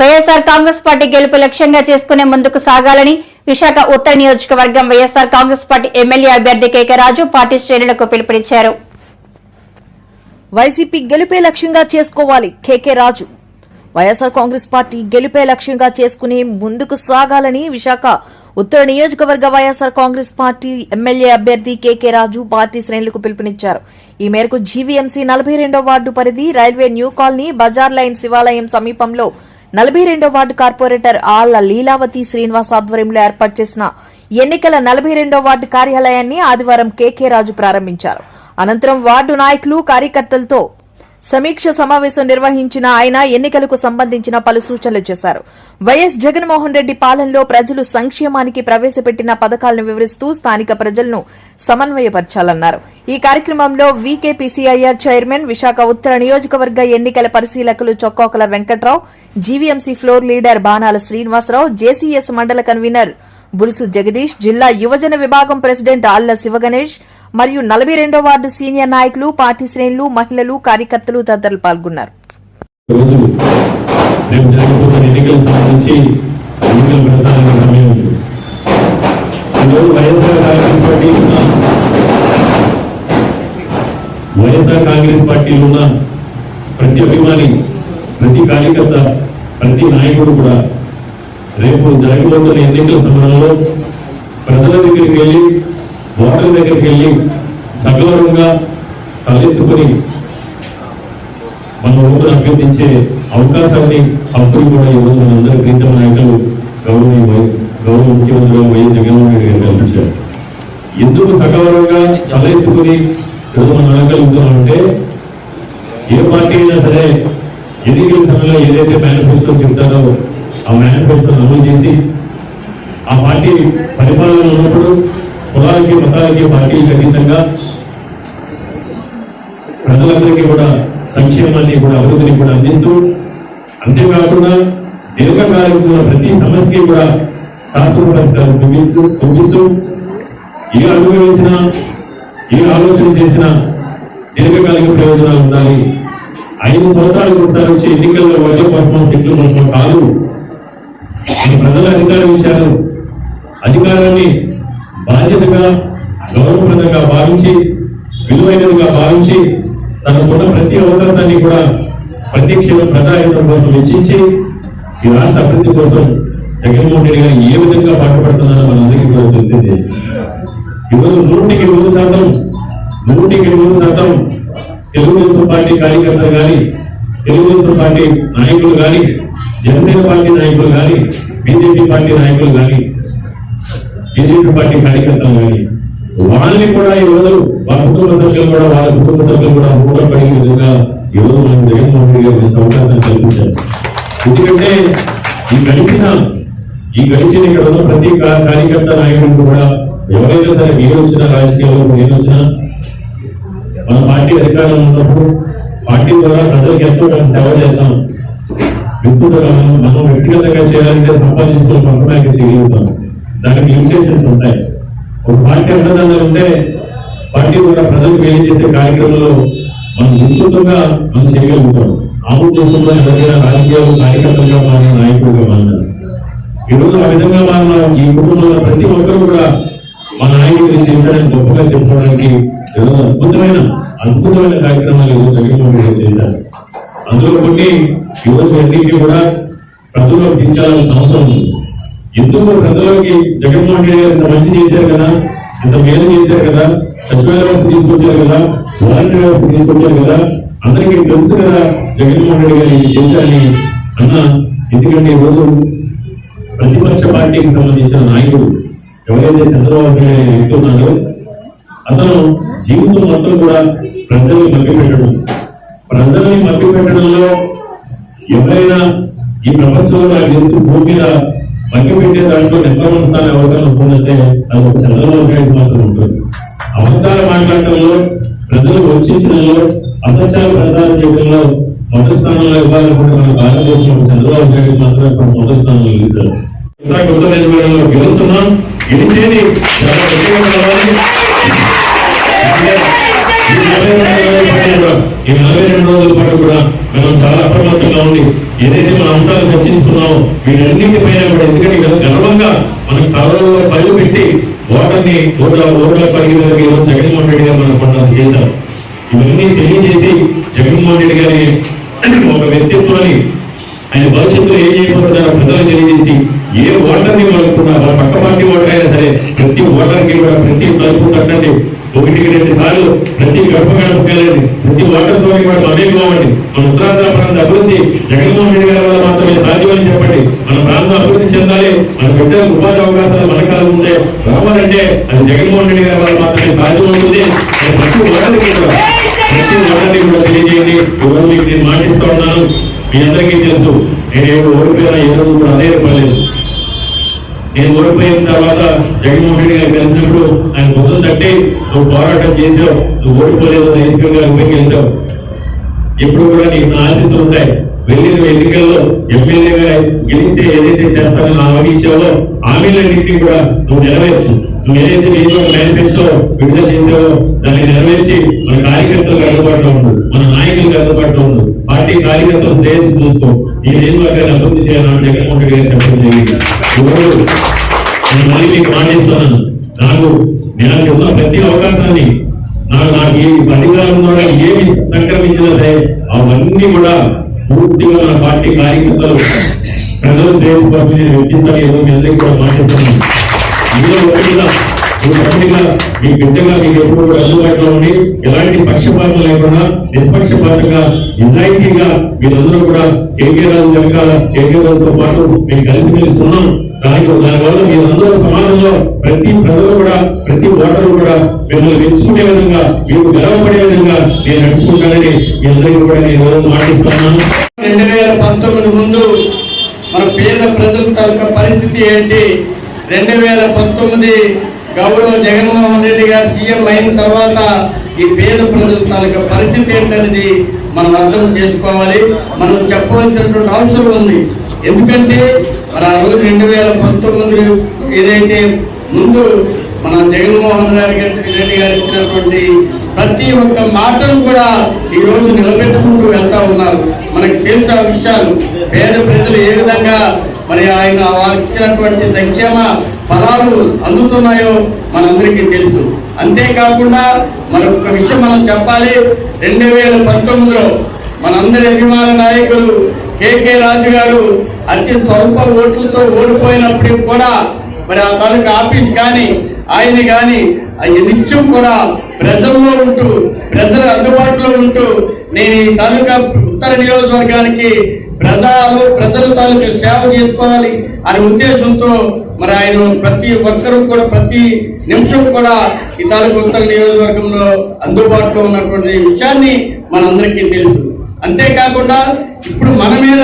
YSR Congress party గెలుపు లక్ష్యంగా చేసుకునే ముందుకు సాగాలని విశాఖ ఉత్తర నియోజకవర్గం వైఎస్ఆర్ కాంగ్రెస్ పార్టీ ఎమ్మెల్యే అభ్యర్థి కేకరాజు పార్టీ శ్రేణులకు పిలుపునిచ్చారు. వైసీపీ గెలుపే లక్ష్యంగా చేసుకోవాలి KK Raju. YSR Congress party గెలుపే లక్ష్యంగా చేసుకుని ముందుకు సాగాలని విశాఖ ఉత్తర నియోజకవర్గ వైఎస్ఆర్ కాంగ్రెస్ పార్టీ ఎమ్మెల్యే అభ్యర్థి కేకే రాజు పార్టీ శ్రేణులకు పిలుపునిచ్చారు. ఈ మేరకు జీవీఎంసీ నలభై రెండో వార్డు పరిధి railway new colony Bazar line శివాలయం సమీపంలో నలభై రెండో వార్డు కార్పొరేటర్ ఆళ్ళ లీలావతి శ్రీనివాస్ ఆధ్వర్యంలో ఏర్పాటు చేసిన ఎన్నికల నలభై రెండో వార్డు కార్యాలయాన్ని ఆదివారం కేకే రాజు ప్రారంభించారు. అనంతరం వార్డు నాయకులు కార్యకర్తలతో సమీక్ష సమావేశం నిర్వహించిన ఆయన ఎన్నికలకు సంబంధించిన పలు సూచనలు చేశారు. వైఎస్ జగన్మోహన్ రెడ్డి పాలనలో ప్రజలు సంక్షేమానికి ప్రవేశపెట్టిన పథకాలను వివరిస్తూ స్థానిక ప్రజలను సమన్వయపరచాలన్నారు. ఈ కార్యక్రమంలో వీకేపీసీఐఆర్ చైర్మన్ విశాఖ ఉత్తర నియోజకవర్గ ఎన్నికల పరిశీలకులు Chokkakula Venkatrao GVMC floor leader Banala Srinivasarao JCS మండల కన్వీనర్ బులుసు జగదీష్ జిల్లా యువజన విభాగం ప్రెసిడెంట్ ఆళ్ళ శివగణేష్ మరియు నలభై రెండో వార్డు సీనియర్ నాయకులు పార్టీ శ్రేణులు మహిళలు కార్యకర్తలు తదితరులు పాల్గొన్నారు. YSR Congress party YSR Congress పార్టీలో ఉన్న ప్రతి అభిమాని ప్రతి కార్యకర్త ప్రతి నాయకుడు కూడా రేపు జరగబోతున్న ఎన్నికల సమయంలో ప్రజల దగ్గరికి వెళ్ళి ఓటర్ల దగ్గరికి వెళ్ళి సగౌరవంగా తలెత్తుకుని మన ఓటును అభ్యర్థించే అవకాశాన్ని హక్కులు కూడా ఈరోజు మనందరూ ప్రీతం నాయకులు గౌరవ గౌరవ ముఖ్యమంత్రి వైఎస్ జగన్మోహన్ రెడ్డి గారు కల్పించారు ఎందుకు సగౌరవంగా తలెత్తుకుని ఈరోజు మనం అనగలుగుతున్నామంటే ఏ పార్టీ అయినా సరే ఎన్నికల సమయంలో ఏదైతే మేనిఫెస్టో చెప్తారో ఆ మేనిఫెస్టోను అమలు చేసి ఆ పార్టీ పరిపాలన ఉన్నప్పుడు కులాలకి మతాలకి పార్టీలకు అతీతంగా ప్రజలందరికీ కూడా సంక్షేమాన్ని కూడా అభివృద్ధిని కూడా అందిస్తూ అంతేకాకుండా దీర్ఘకాలిక ప్రతి సమస్యకి కూడా శాశ్వత పరిష్కారం చూపించు చూపిస్తూ ఏ అడుగు వేసినా ఏ ఆలోచన చేసినా దీర్ఘకాలిక ప్రయోజనాలు ఉండాలి. ఐదు సంవత్సరాలకు ఒకసారి వచ్చే ఎన్నికల్లో వచ్చే కోసం సీట్ల కోసం కాదు. ప్రజల అధికారం ఇచ్చారు. అధికారాన్ని బాధ్యతగా గౌరవప్రదంగా భావించి విలువైనదిగా భావించి తనకున్న ప్రతి అవకాశాన్ని కూడా ప్రత్యక్షంగా ప్రజాహితం కోసం వెచ్చించి ఈ రాష్ట్ర అభివృద్ధి కోసం జగన్మోహన్ రెడ్డి గారు ఏ విధంగా పాటుపడుతున్నారో మనందరికీ కూడా తెలిసింది. ఈరోజు నూటికి నూరు శాతం నూటికి నూరు శాతం తెలుగుదేశం పార్టీ కార్యకర్తలు కానీ తెలుగుదేశం పార్టీ నాయకులు కానీ జనసేన పార్టీ నాయకులు కానీ బీజేపీ పార్టీ నాయకులు కానీ బీజేపీ పార్టీ కార్యకర్తలు కానీ వాళ్ళని కూడా ఈ వాళ్ళ కుటుంబ సభ్యులు కూడా వాళ్ళ కుటుంబ సభ్యులు కూడా మూడపడే విధంగా ఈ మనం జగన్మోహన్ రెడ్డి గారు మంచి అవకాశం కల్పించారు. ఎందుకంటే ఈ గడిచిన ఈ గడిచిన ఇక్కడ ఉన్న ప్రతి కార్యకర్త నాయకుడు కూడా ఎవరైనా సరే మీరు వచ్చిన రాజకీయాల్లో నేను వచ్చిన మన పార్టీ అధికారంలో ఉన్నప్పుడు పార్టీ ద్వారా ప్రజలకు ఎంతో కొంత సేవ చేద్దాం. వ్యక్తిగతంగా మనం మనం వ్యక్తిగతంగా చేయాలంటే సంపాదించుకుని పంపడానికి చేయగలుగుతాం. దానికి లిమిటేషన్స్ ఉంటాయి. ఒక పార్టీ అన్నదానం ఉంటే పార్టీ కూడా ప్రజలకు వేలు చేసే కార్యక్రమంలో మనం విస్తృతంగా మనం చేయగలుగుతాం. ఆము దేశంలో ఎవరైనా రాజకీయాలు కార్యకర్తలుగా మారిన నాయకులుగా మారినారు. ఈరోజు ఆ విధంగా మారిన ఈ కుటుంబంలో ప్రతి ఒక్కరు కూడా మన నాయకుడిని చేశారని గొప్పగా చెప్పుకోవడానికి ఈరోజు అద్భుతమైన అద్భుతమైన కార్యక్రమాలు ఈరోజు జగన్మోహన్ రెడ్డి చేశారు. అందులో కొన్ని ఈరోజు అన్నింటినీ కూడా ప్రజల్లో తీసుకెళ్ళాల్సిన అవసరం ఉంది. ఎందుకు ప్రజలకి జగన్మోహన్ రెడ్డి గారు ఇంత మంచి చేశారు కదా? ఇంత మేలు చేశారు కదా? సచివాలయ వ్యవస్థ తీసుకొచ్చారు కదా? వాలంటీర్ వ్యవస్థ తీసుకొచ్చారు కదా? అందరికీ తెలుసు కదా జగన్మోహన్ రెడ్డి గారు ఇది చేశారని అన్న ఎందుకంటే ఈరోజు ప్రతిపక్ష పార్టీకి సంబంధించిన నాయకుడు ఎవరైతే చంద్రబాబు నాయుడు వ్యక్తి ఉన్నాడో అతను జీవితం మొత్తం కూడా ప్రజల్ని మభ్యపెట్టడం. ప్రజల్ని మభ్యపెట్టడంలో ఎవరైనా ఈ ప్రపంచంలో నాకు తెలుసు భూమి మీద మభ్యపెట్టే దాంట్లో నెంబర్ వన్ అవకాశం ఎవరికైనా అది ఒక చంద్రబాబు నాయుడు మాత్రం ఉంటుంది. అబద్ధాలు మాట్లాడటంలో ప్రజలు వంచడంలో అసత్యాలు ప్రచారం చేయడంలో మొదటి స్థానంలో ఇవ్వాలనుకుంటున్న భారతదేశంలో చంద్రబాబు నాయుడు మాత్రం ఇప్పుడు మొదటి స్థానంలో నిలుస్తారు. ఇంకా కొత్త నియోజకవర్గంలో గెలుస్తున్నాం గెలిచేది ఈ నలభై రెండు రోజుల పాటు కూడా మనం చాలా అప్రమత్తంగా ఉండి ఏదైతే మన అంశాలు చర్చించుకున్నామో వీటన్నిటిపైన కూడా ఎందుకంటే ఇక్కడ గర్వంగా మనం కవలలో పళ్ళు పెట్టి ఓటర్ని ఓట్ల ఓట్ల పరిగణలోకి జగన్మోహన్ రెడ్డి గారు మనం కొంత చేశాం ఇవన్నీ తెలియజేసి జగన్మోహన్ రెడ్డి గారి ఒక వ్యక్తిత్వాన్ని ఆయన భవిష్యత్తులో ఏం చేయబోతున్నారో ప్రజలకు తెలియజేసి ఏ ఓటర్ని వాళ్ళకున్నా వాళ్ళ పక్క పార్టీ ఓటర్ అయినా సరే ప్రతి ఓటర్కి కూడా ప్రతి తలుపు తట్టండి ఒకటికి రెండు సార్లు ప్రతి గడప గడపకి ప్రతి ఓటర్ తోని కూడా మమేకం అవ్వండి మన ఉత్తరాంధ్ర ప్రాంత అభివృద్ధి జగన్మోహన్ రెడ్డి గారి వల్ల మాత్రమే సాధ్యమని చెప్పండి. మన ప్రాంతం అభివృద్ధి చెందాలి. మన బిడ్డలకు ఉపాధి అవకాశాలు మన కాలం ఉంటే రావాలంటే అది జగన్మోహన్ రెడ్డి గారి వల్ల మాత్రమే సాధ్యమవుతుంది ప్రతి ఓటర్కి కూడా ప్రతి ఓటర్ని కూడా తెలియజేయండి. ఈరోజు మీకు నేను మాటిస్తూ ఉన్నాను. మీ అందరికీ తెలుసు. నేను ఎవరు ఓడిపోయినా ఏ రోజు కూడా అదే పర్లేదు నేను ఓడిపోయిన తర్వాత జగన్మోహన్ రెడ్డి కలిసినప్పుడు ఆయన పొద్దున తట్టి నువ్వు పోరాటం చేసావు నువ్వు ఓడిపోలేదు ఎన్నికలుగా ఉపయోగించావు ఎప్పుడు కూడా నీకు నా ఉంటాయి. వెళ్ళిన ఎన్నికల్లో ఎమ్మెల్యేగా గెలిస్తే ఏదైతే చేస్తానని హామీ ఇచ్చావో హామీలన్నింటినీ కూడా నువ్వు నెరవేర్చు. నువ్వు ఏదైతే నీతో మేనిఫెస్టో విడుదల చేసావో దాన్ని నెరవేర్చి మన కార్యకర్తలకు అందుబాటులో ఉండు. మన నాయకులకు అందుబాటులో ఉండు. పార్టీ కార్యకర్తలు శ్రేయస్సు చూస్తూ ఈ నియోజకవర్గాన్ని అభివృద్ధి చేయాలని జగన్మోహన్ రెడ్డి గారు చెప్పడం జరిగింది. ఈరోజు నేను మళ్ళీ మీకు మాట్లాడుతున్నాను నాకు నేను ఉన్న ప్రతి అవకాశాన్ని నాకు నాకు ఏ అధికారం ద్వారా ఏమి సంక్రమించినా సరే అవన్నీ కూడా పూర్తిగా మన పార్టీ కార్యకర్తలు ప్రజలు శ్రేయస్సు నేను వెచ్చించాలి ఏదో మీ అందరికీ కూడా మాట్లాడుతున్నాను. ఇందులో ఒకటిగా ఒక మీ బిడ్డగా మీకు ఎప్పుడు కూడా అందుబాటులో ఉండి ఎలాంటి పక్షపాతం లేకుండా నిష్పక్షపాతంగా నిజాయితీగా మీరందరూ కూడా కేకే రాజు వెనకాల కేకే రాజుతో పాటు మేము కలిసిమెలిసి ఉన్నాం. దానికి దానివల్ల మీరందరూ సమాజంలో ప్రతి ప్రజలు కూడా ప్రతి ఓటరు కూడా మిమ్మల్ని మెచ్చుకునే విధంగా మీకు గర్వపడే విధంగా నేను నడుచుకుంటానని మీ అందరికీ కూడా నేను ఈరోజు మాటిస్తున్నాను. రెండు వేల పంతొమ్మిది ముందు మన పేద ప్రజల తాలూకా పరిస్థితి ఏంటి? రెండు వేల పంతొమ్మిది గౌరవ జగన్మోహన్ రెడ్డి గారు సీఎం అయిన తర్వాత ఈ పేద ప్రజల తాలూకా పరిస్థితి ఏంటనేది మనం అర్థం చేసుకోవాలి. మనం చెప్పవలసినటువంటి అవసరం ఉంది. ఎందుకంటే మరి ఆ రోజు రెండు వేల పంతొమ్మిది ఏదైతే ముందు మన జగన్మోహన్ రెడ్డి రెడ్డి గారు ఇచ్చినటువంటి ప్రతి ఒక్క మాటను కూడా ఈ రోజు నిలబెట్టుకుంటూ వెళ్తా ఉన్నారు. మనకు తెలుసు ఆ విషయాలు. పేద ప్రజలు ఏ విధంగా మరి ఆయన వారికి ఇచ్చినటువంటి సంక్షేమ ఫలాలు అందుతున్నాయో మనందరికీ తెలుసు. అంతేకాకుండా మరొక విషయం మనం చెప్పాలి. రెండు వేల పంతొమ్మిదిలో మనందరి అభిమాన నాయకులు కేకే రాజు గారు అతి స్వల్ప ఓట్లతో ఓడిపోయినప్పటికీ కూడా మరి ఆ తాలూకా ఆఫీస్ కానీ ఆయన కానీ ఆయన నిత్యం కూడా ప్రజల్లో ఉంటూ ప్రజల అందుబాటులో ఉంటూ నేను ఈ తాలూకా ఉత్తర నియోజకవర్గానికి ప్రజలు ప్రజల తాలూకా సేవ చేసుకోవాలి అనే ఉద్దేశంతో మరి ఆయన ప్రతి ఒక్కరూ కూడా ప్రతి నిమిషం కూడా ఈ తాలూకా ఉత్తర నియోజకవర్గంలో అందుబాటులో ఉన్నటువంటి విషయాన్ని మనందరికీ తెలుసు. అంతేకాకుండా ఇప్పుడు మన మీద